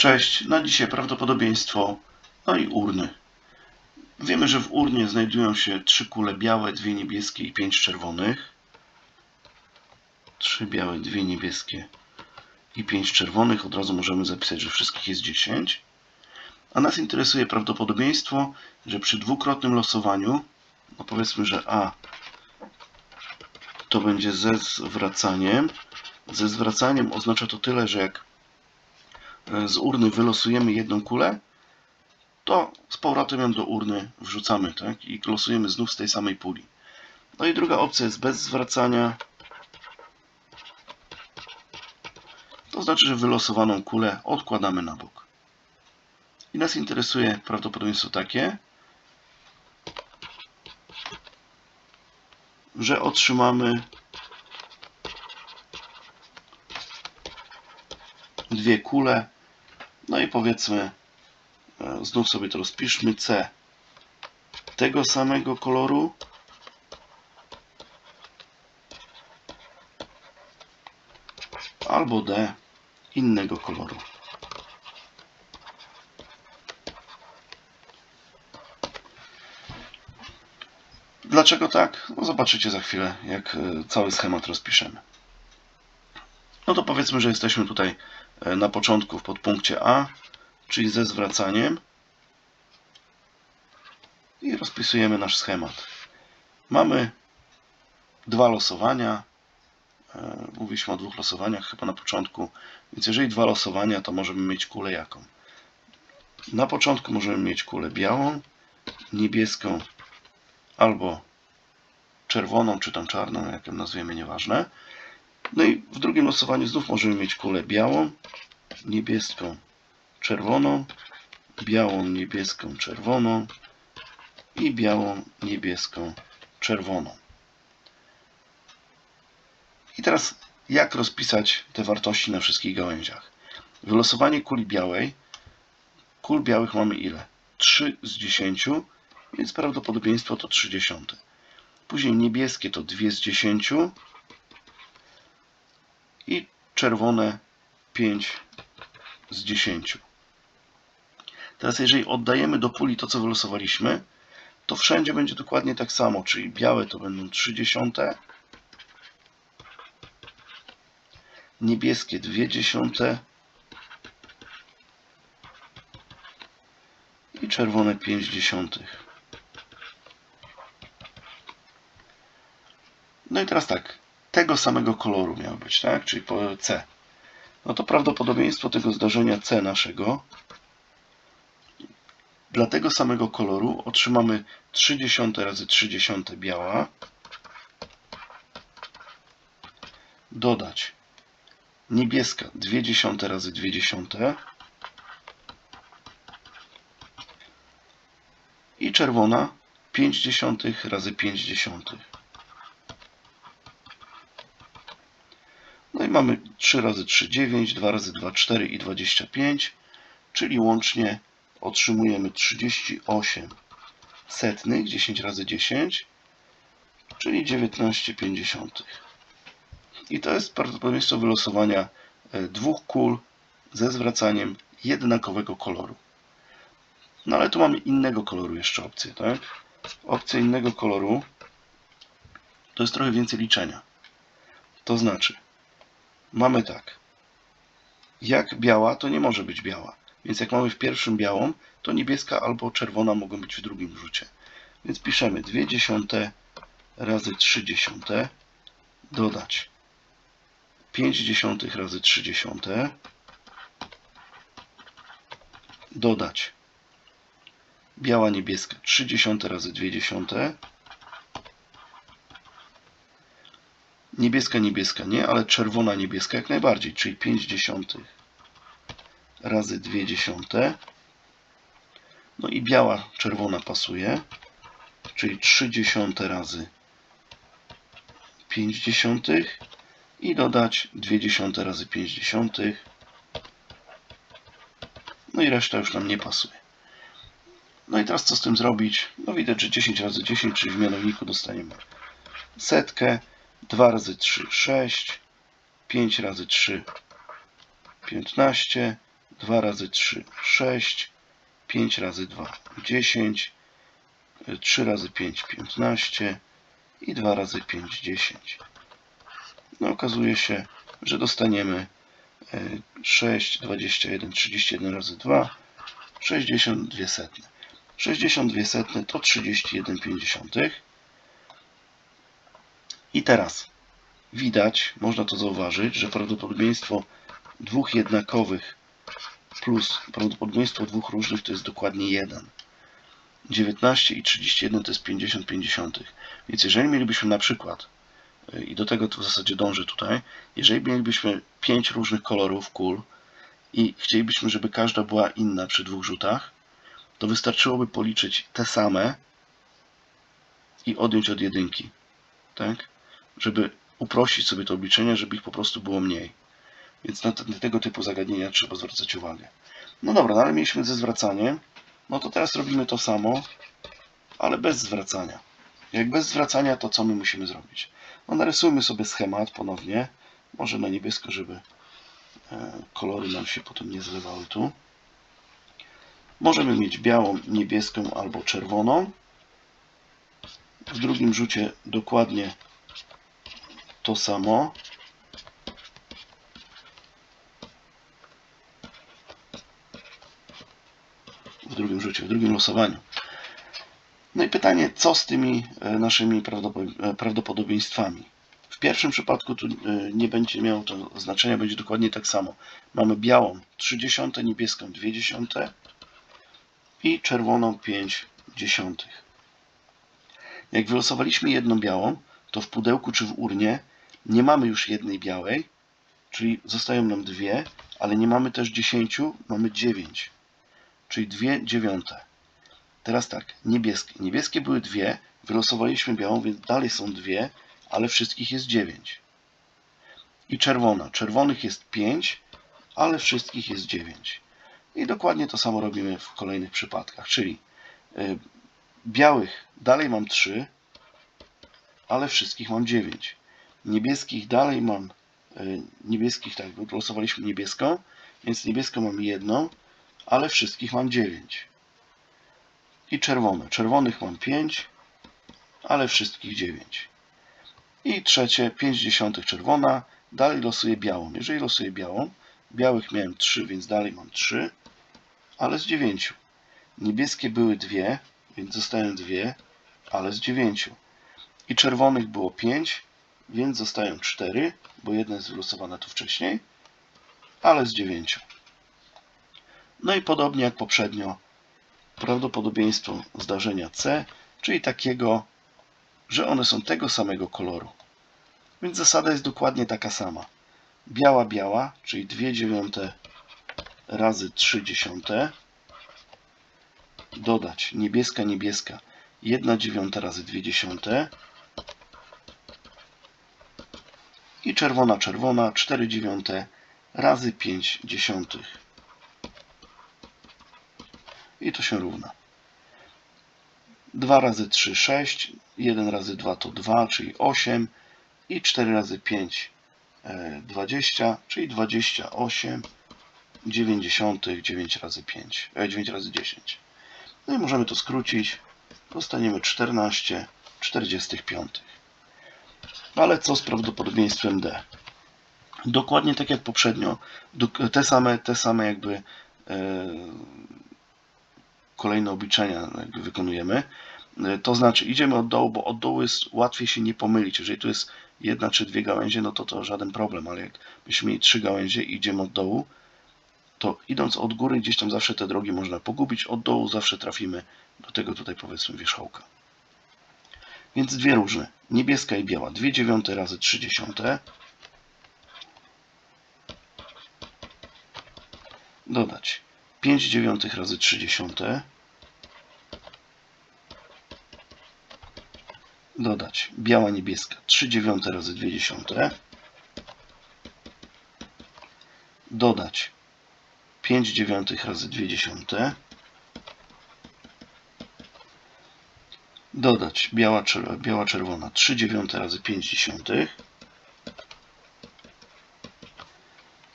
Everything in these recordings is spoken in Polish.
Cześć, na dzisiaj prawdopodobieństwo, no i urny. Wiemy, że w urnie znajdują się trzy kule białe, dwie niebieskie i pięć czerwonych. Trzy białe, dwie niebieskie i pięć czerwonych. Od razu możemy zapisać, że wszystkich jest 10. A nas interesuje prawdopodobieństwo, że przy dwukrotnym losowaniu, no powiedzmy, że A to będzie ze zwracaniem. Ze zwracaniem oznacza to tyle, że jak z urny wylosujemy jedną kulę, to z powrotem ją do urny wrzucamy, tak? I losujemy znów z tej samej puli. No i druga opcja jest bez zwracania. To znaczy, że wylosowaną kulę odkładamy na bok. I nas interesuje prawdopodobieństwo takie, że otrzymamy dwie kule. No i powiedzmy, e, znów sobie to rozpiszmy, C tego samego koloru. Albo D innego koloru. Dlaczego tak? No zobaczycie za chwilę, jak e, cały schemat rozpiszemy. No to powiedzmy, że jesteśmy tutaj na początku w podpunkcie A, czyli ze zwracaniem. I rozpisujemy nasz schemat. Mamy dwa losowania. E, Mówiliśmy o dwóch losowaniach chyba na początku. Więc jeżeli dwa losowania, to możemy mieć kulę jaką? Na początku możemy mieć kulę białą, niebieską albo czerwoną, czy tam czarną, jak ją nazwiemy, nieważne. No i w drugim losowaniu znów możemy mieć kulę białą, niebieską, czerwoną, białą, niebieską, czerwoną i białą, niebieską, czerwoną. I teraz jak rozpisać te wartości na wszystkich gałęziach? Wylosowanie kuli białej. Kul białych mamy ile? 3 z 10, więc prawdopodobieństwo to 30. Później niebieskie to 2 z 10 i czerwone 5 z 10. Teraz jeżeli oddajemy do puli to, co wylosowaliśmy, to wszędzie będzie dokładnie tak samo, czyli białe to będą 30, niebieskie 2 dziesiąte i czerwone 5 dziesiątych. No i teraz tak, tego samego koloru miał być, tak? Czyli C. No to prawdopodobieństwo tego zdarzenia C naszego dla tego samego koloru otrzymamy 30 razy 30 biała dodać niebieska 20 razy 20 i czerwona 50 razy 50. No i mamy 3 razy 3, 9, 2 razy 2, 4 i 25, czyli łącznie otrzymujemy 38 setnych, 10 razy 10, czyli 19 pięćdziesiątych. I to jest prawdopodobieństwo wylosowania e, dwóch kul ze zwracaniem jednakowego koloru. No ale tu mamy innego koloru jeszcze opcję, tak? Opcja innego koloru to jest trochę więcej liczenia. To znaczy, mamy tak. Jak biała, to nie może być biała. Więc jak mamy w pierwszym białą, to niebieska albo czerwona mogą być w drugim rzucie. Więc piszemy 2 dziesiąte razy 3 dziesiąte dodać 5 dziesiątych razy 3 dziesiąte dodać biała niebieska 3 dziesiąte razy 2 dziesiąte niebieska niebieska nie, ale czerwona niebieska jak najbardziej, czyli 5 dziesiątych razy 2 dziesiąte. No i biała czerwona pasuje czyli 3 dziesiąte razy 5 dziesiątych i dodać 2 dziesiąte razy 5 dziesiątych. No i reszta już nam nie pasuje. No i teraz co z tym zrobić? No widać, że 10 razy 10, czyli w mianowniku dostaniemy setkę, 2 razy 3, 6, 5 razy 3, 15, 2 razy 3 6, 5 razy 2 10, 3 razy 5 15 i 2 razy 5 10. No okazuje się, że dostaniemy e, 6, 21, 31 razy 2, 62 setne. 62 setne to 31,5. I teraz widać, można to zauważyć, że prawdopodobieństwo dwóch jednakowych plus prawdopodobieństwo dwóch różnych to jest dokładnie 1. 19 i 31 to jest 50 50. Więc jeżeli mielibyśmy na przykład, y, i do tego to w zasadzie dążę tutaj, jeżeli mielibyśmy 5 różnych kolorów kul i chcielibyśmy, żeby każda była inna przy dwóch rzutach, to wystarczyłoby policzyć te same i odjąć od jedynki. Tak? Żeby uprościć sobie to obliczenie, żeby ich po prostu było mniej. Więc na, te, na tego typu zagadnienia trzeba zwracać uwagę. No dobra, no ale mieliśmy ze zwracaniem. No to teraz robimy to samo, ale bez zwracania. Jak bez zwracania, to co my musimy zrobić? No narysujmy sobie schemat ponownie. Może na niebiesko, żeby e, kolory nam się potem nie zlewały tu. Możemy mieć białą, niebieską albo czerwoną. W drugim rzucie dokładnie to samo. W drugim rzucie, w drugim losowaniu. No i pytanie, co z tymi e, naszymi e, prawdopodobieństwami? W pierwszym przypadku tu e, nie będzie miało to znaczenia, będzie dokładnie tak samo. Mamy białą 30, niebieską 20 i czerwoną 5 dziesiątych. Jak wylosowaliśmy jedną białą, to w pudełku czy w urnie nie mamy już jednej białej, czyli zostają nam dwie, ale nie mamy też 10, mamy 9, czyli dwie dziewiąte. Teraz tak, niebieskie. Niebieskie były dwie, wylosowaliśmy białą, więc dalej są dwie, ale wszystkich jest 9. I czerwona. Czerwonych jest 5, ale wszystkich jest 9. I dokładnie to samo robimy w kolejnych przypadkach, czyli y, białych dalej mam 3, ale wszystkich mam 9. Niebieskich dalej mam y, niebieskich, tak, wylosowaliśmy niebieską, więc niebieską mam jedną, ale wszystkich mam 9. I czerwone. Czerwonych mam 5, ale wszystkich 9. I trzecie, 5 dziesiątych czerwona, dalej losuję białą. Jeżeli losuję białą, białych miałem 3, więc dalej mam 3, ale z 9. Niebieskie były 2, więc zostają 2, ale z 9. I czerwonych było 5, więc zostają 4, bo jedna jest wylosowana tu wcześniej, ale z 9. No i podobnie jak poprzednio, prawdopodobieństwo zdarzenia C, czyli takiego, że one są tego samego koloru. Więc zasada jest dokładnie taka sama. Biała, biała, czyli 2 dziewiąte razy 3 dziesiąte, dodać niebieska, niebieska, 1 dziewiąta razy 2 dziesiąte i czerwona, czerwona, 4 dziewiąte razy 5 dziesiątych. I to się równa. 2 razy 3, 6, 1 razy 2 to 2, czyli 8 i 4 razy 5, e, 20, czyli 28 dziewięćdziesiątych, 9 razy 5, e, 9 razy 10. No i możemy to skrócić. Dostaniemy 14 45. Ale co z prawdopodobieństwem D? Dokładnie tak jak poprzednio, te same, te same jakby e, kolejne obliczenia jakby wykonujemy. E, To znaczy idziemy od dołu, bo od dołu jest łatwiej się nie pomylić. Jeżeli tu jest jedna czy dwie gałęzie, no to to żaden problem, ale jak byśmy mieli trzy gałęzie i idziemy od dołu, to idąc od góry gdzieś tam zawsze te drogi można pogubić, od dołu zawsze trafimy do tego tutaj powiedzmy wierzchołka. Więc dwie różne, niebieska i biała, 2 dziewiąte razy 3 dziesiąte. Dodać 5 dziewiątych razy 3 dziesiąte. Dodać biała, niebieska, 3 dziewiąte razy 2 dziesiąte. Dodać 5 dziewiątych razy 2 dziesiąte. Dodać biała, czer- biała czerwona 3 dziewiąte razy 5 dziesiątych.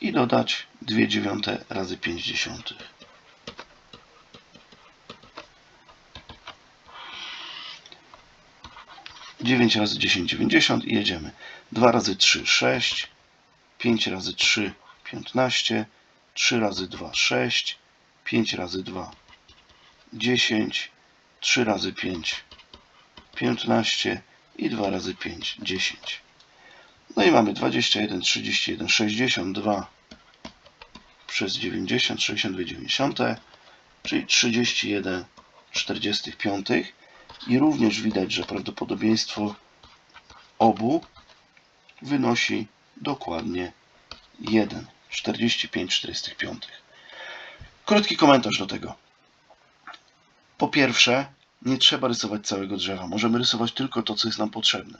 I dodać 2 dziewiąte razy 5 dziesiątych. Dziewięć razy 10, 90 i jedziemy. 2 razy 3, 6. 5 razy 3, 15. 3 razy 2, 6. 5 razy 2, 10. 3 razy 5, 15 i 2 razy 5, 10. No i mamy 21, 31, 62 przez 90, 62 90, czyli 31 45 i również widać, że prawdopodobieństwo obu wynosi dokładnie 1, 45 45. Krótki komentarz do tego. Po pierwsze, nie trzeba rysować całego drzewa. Możemy rysować tylko to, co jest nam potrzebne.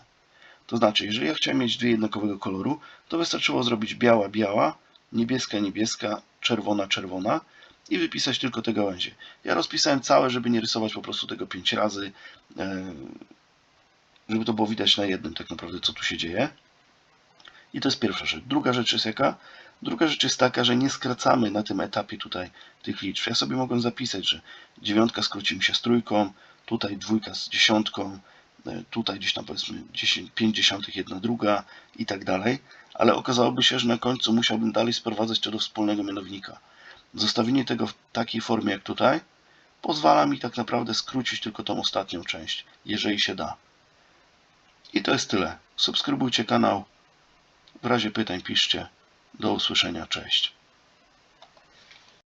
To znaczy, jeżeli ja chciałem mieć dwie jednakowego koloru, to wystarczyło zrobić biała, biała, niebieska, niebieska, czerwona, czerwona i wypisać tylko te gałęzie. Ja rozpisałem całe, żeby nie rysować po prostu tego pięć razy, e, żeby to było widać na jednym tak naprawdę, co tu się dzieje. I to jest pierwsza rzecz. Druga rzecz jest jaka? Druga rzecz jest taka, że nie skracamy na tym etapie tutaj tych liczb. Ja sobie mogłem zapisać, że dziewiątka skróci mi się z trójką, tutaj dwójka z dziesiątką, e, tutaj gdzieś tam powiedzmy 10, 5 dziesiątych, jedna druga i tak dalej, ale okazałoby się, że na końcu musiałbym dalej sprowadzać to do wspólnego mianownika. Zostawienie tego w takiej formie jak tutaj pozwala mi tak naprawdę skrócić tylko tą ostatnią część, jeżeli się da. I to jest tyle. Subskrybujcie kanał. W razie pytań piszcie. Do usłyszenia. Cześć.